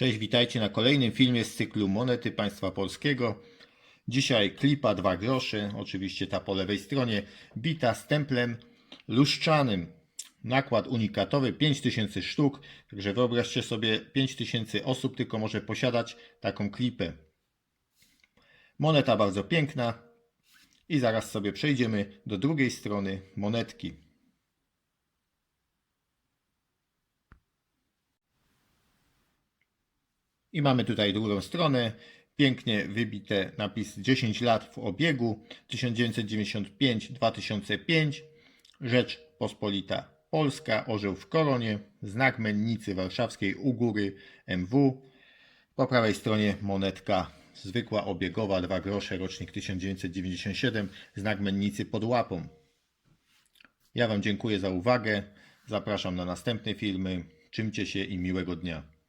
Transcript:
Cześć, witajcie na kolejnym filmie z cyklu Monety Państwa Polskiego. Dzisiaj klipa 2 groszy, oczywiście ta po lewej stronie, bita stemplem luszczanym. Nakład unikatowy 5000 sztuk, także wyobraźcie sobie 5000 osób tylko może posiadać taką klipę. Moneta bardzo piękna i zaraz sobie przejdziemy do drugiej strony monetki. I mamy tutaj drugą stronę. Pięknie wybite napis 10 lat w obiegu 1995-2005. Rzecz Pospolita Polska, orzeł w koronie, znak mennicy warszawskiej u góry MW. Po prawej stronie monetka zwykła obiegowa 2 grosze, rocznik 1997, znak mennicy pod łapą. Ja Wam dziękuję za uwagę. Zapraszam na następne filmy. Czymcie się i miłego dnia.